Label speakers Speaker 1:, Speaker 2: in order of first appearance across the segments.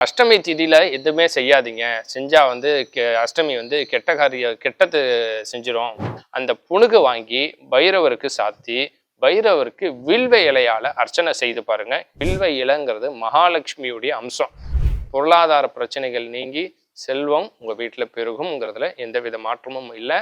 Speaker 1: அஷ்டமி திதியில் எதுவுமே செய்யாதீங்க. செஞ்சால் வந்து கெ- அஷ்டமி வந்து கெட்ட காரிய கெட்டது செஞ்சிடும் அந்த புணுகு வாங்கி பைரவருக்கு சாத்தி பைரவருக்கு வில்வ இலையால் அர்ச்சனை செய்து பாருங்கள் வில்வ இலைங்கிறது மகாலட்சுமியுடைய அம்சம். பொருளாதார பிரச்சனைகள் நீங்கி செல்வம் உங்கள் வீட்டில் பெருகும்ங்கிறதுல எந்தவித மாற்றமும் இல்லை.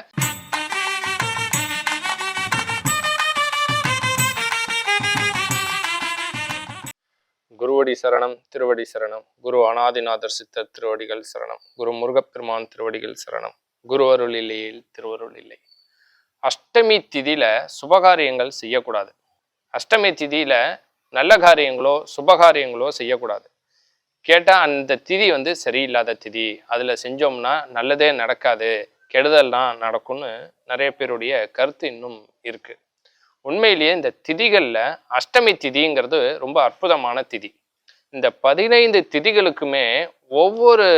Speaker 1: திருவடி சரணம் திருவடி சரணம். குரு அனாதிநாதர் சித்தர் திருவடிகள் சரணம். குரு முருகப்பெருமான் திருவடிகள் சரணம். குரு அருள் இல்லையில் திருவருள் இல்லை. அஷ்டமி திதியில சுபகாரியங்கள் செய்யக்கூடாது. அஷ்டமி திதியில நல்ல காரியங்களோ சுபகாரியங்களோ செய்யக்கூடாது. கேட்டா அந்த திதி வந்து சரியில்லாத திதி. அதுல செஞ்சோம்னா நல்லதே நடக்காது. கெடுதல்லாம் நடக்கும்னு நிறைய பேருடைய கருத்து இன்னும் இருக்கு. உண்மையிலேயே இந்த திதிகளில் அஷ்டமி திதிங்கிறது ரொம்ப அற்புதமான திதி. இந்த பதினைந்து திதிகளுக்குமே ஒவ்வொரு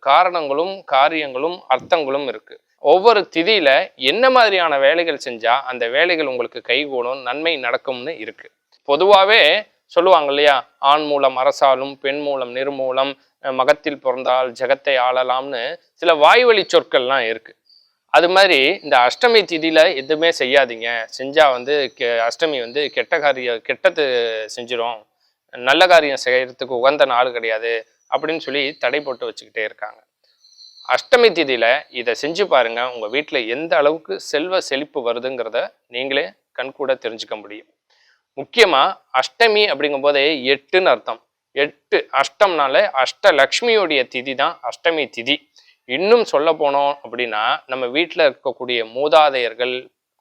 Speaker 1: காரணங்களும் காரியங்களும் அர்த்தங்களும் இருக்கு. ஒவ்வொரு திதியில என்ன மாதிரியான வேலைகள் செஞ்சா அந்த வேலைகள் உங்களுக்கு கைகூடும் நன்மை நடக்கும்னு இருக்கு. பொதுவாகவே சொல்லுவாங்க இல்லையா? ஆண் மூலம் அரசாலும் பெண் மூலம் நிர்மூலம் மகத்தில் பிறந்தால் ஜெகத்தை ஆளலாம்னு சில வாய்வழி சொற்கள்லாம் இருக்கு. அது மாதிரி இந்த அஷ்டமி திதியில எதுவுமே செய்யாதீங்க. செஞ்சா வந்து கெ- அஷ்டமி வந்து கெட்ட காரிய கெட்டது செஞ்சிடும் நல்ல காரியம் செய்யறதுக்கு உகந்த நாள் கிடையாது அப்படின்னு சொல்லி தடை போட்டு வச்சுக்கிட்டே இருக்காங்க. அஷ்டமி திதியில் இதை செஞ்சு பாருங்கள் உங்கள் வீட்டில் எந்த அளவுக்கு செல்வ செழிப்பு வருதுங்கிறத நீங்களே கண்கூட தெரிஞ்சுக்க முடியும். முக்கியமாக அஷ்டமி அப்படிங்கும் போதே எட்டுன்னு அர்த்தம். எட்டு அஷ்டம்னால அஷ்டலக்ஷ்மியோடைய திதி தான் அஷ்டமி திதி. இன்னும் சொல்ல போனோம் அப்படின்னா நம்ம வீட்டில் இருக்கக்கூடிய மூதாதையர்கள்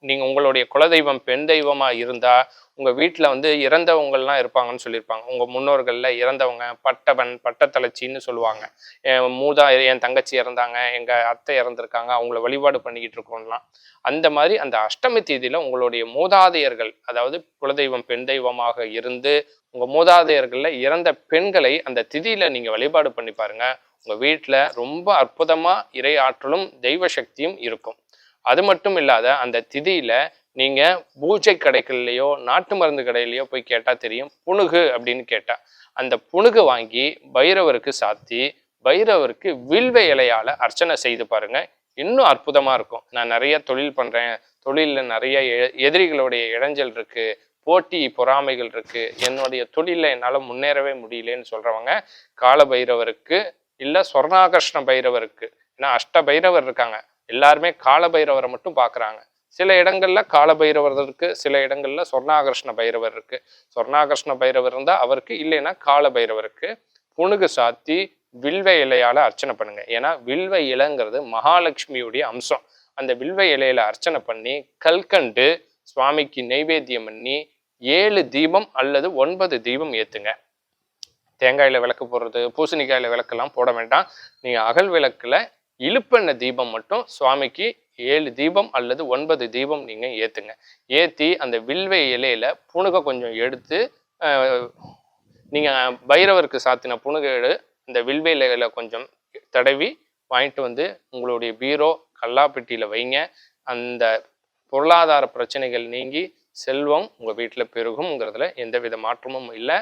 Speaker 1: நீங்கள் உங்களுடைய குலதெய்வம் பெண் தெய்வமாக இருந்தால் உங்கள் வீட்டில் வந்து இறந்தவங்கள்லாம் இருப்பாங்கன்னு சொல்லியிருப்பாங்க. உங்கள் முன்னோர்களில் இறந்தவங்க பட்டவன் பட்டத்தளச்சின்னு சொல்லுவாங்க. என் மூதா என் தங்கச்சி இறந்தாங்க எங்கள் அத்தை இறந்துருக்காங்க அவங்கள வழிபாடு பண்ணிக்கிட்டு இருக்கோம்லாம். அந்த மாதிரி அந்த அஷ்டமி தேதியில் உங்களுடைய மூதாதையர்கள் அதாவது குலதெய்வம் பெண் தெய்வமாக இருந்து உங்கள் மூதாதையர்களில் இறந்த பெண்களை அந்த திதியில் நீங்கள் வழிபாடு பண்ணி பாருங்கள் உங்கள் வீட்டில் ரொம்ப அற்புதமாக இறை ஆற்றலும் தெய்வ சக்தியும் இருக்கும். அது மட்டும் இல்லாத அந்த திதியில நீங்க பூஜை கடைகள்லையோ நாட்டு மருந்து கடையிலையோ போய் கேட்டா தெரியும் புணுகு அப்படின்னு கேட்டா. அந்த புணுகு வாங்கி பைரவருக்கு சாத்தி பைரவருக்கு வில்வ இலையால அர்ச்சனை செய்து பாருங்க. இன்னும் அற்புதமா இருக்கும். நான் நிறைய தொழில் பண்றேன். தொழிலில் நிறைய எ- எதிரிகளுடைய இடைஞ்சல் இருக்கு. போட்டி பொறாமைகள் இருக்கு. என்னுடைய தொழிலில் என்னால முன்னேறவே முடியலன்னு சொல்றவங்க கால பைரவருக்கு இல்ல சொர்ணாகர்ஷ்ண பைரவருக்கு. ஏன்னா அஷ்ட பைரவர் இருக்காங்க. எல்லாருமே கால பைரவரை மட்டும் பார்க்குறாங்க. சில இடங்கள்ல கால பைரவர் இருக்கு சில இடங்கள்ல சொர்ணாகர்ஷ்ண பைரவர் இருக்கு. சொர்ணாகர்ஷ்ண பைரவர் இருந்தால் அவருக்கு இல்லைன்னா கால பைரவருக்கு புணுகு சாத்தி வில்வ இலையால அர்ச்சனை பண்ணுங்க. ஏன்னா வில்வ இலைங்கிறது மகாலட்சுமியுடைய அம்சம். அந்த வில்வ இலையில அர்ச்சனை பண்ணி கல்கண்டு சுவாமிக்கு நெய்வேத்தியம் பண்ணி ஏழு தீபம் அல்லது ஒன்பது தீபம் ஏற்றுங்க தேங்காயில விளக்கு போடுறது பூசணிக்காயில் விளக்கெல்லாம் போட வேண்டாம். நீங்கள் அகல் விளக்கில் இழுப்பெண்ணெய் தீபம் மட்டும் சுவாமிக்கு ஏழு தீபம் அல்லது ஒன்பது தீபம் நீங்கள் ஏற்றுங்க ஏற்றி அந்த வில்வை இலையில புணுக கொஞ்சம் எடுத்து நீங்கள் பைரவருக்கு சாத்தின புணுகேடு இந்த வில்வை இலையில் கொஞ்சம் தடவி வாங்கிட்டு வந்து உங்களுடைய பீரோ கல்லாப்பெட்டியில் வைங்க. அந்த பொருளாதார பிரச்சனைகள் நீங்கி செல்வம் உங்கள் வீட்டில் பெருகும்ங்கிறதுல எந்தவித மாற்றமும் இல்லை.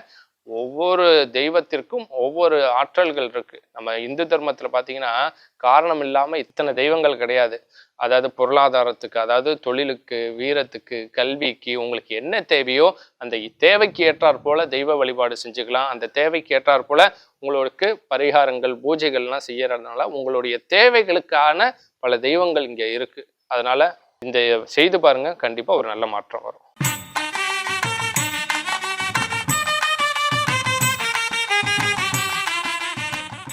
Speaker 1: ஒவ்வொரு தெய்வத்திற்கும் ஒவ்வொரு ஆற்றல்கள் இருக்கு. நம்ம இந்து தர்மத்துல பாத்தீங்கன்னா காரணம் இல்லாம இத்தனை தெய்வங்கள் கிடையாது. அதாவது பொருளாதாரத்துக்கு அதாவது தொழிலுக்கு வீரத்துக்கு கல்விக்கு உங்களுக்கு என்ன தேவையோ அந்த தேவைக்கு ஏற்றாற் போல தெய்வ வழிபாடு செஞ்சுக்கலாம். அந்த தேவைக்கு ஏற்றாற் போல உங்களுக்கு பரிகாரங்கள் பூஜைகள்லாம் செய்யறதுனால உங்களுடைய தேவைகளுக்கான பல தெய்வங்கள் இங்க இருக்கு. அதனால இந்த செய்து பாருங்க. கண்டிப்பா ஒரு நல்ல மாற்றம் வரும்.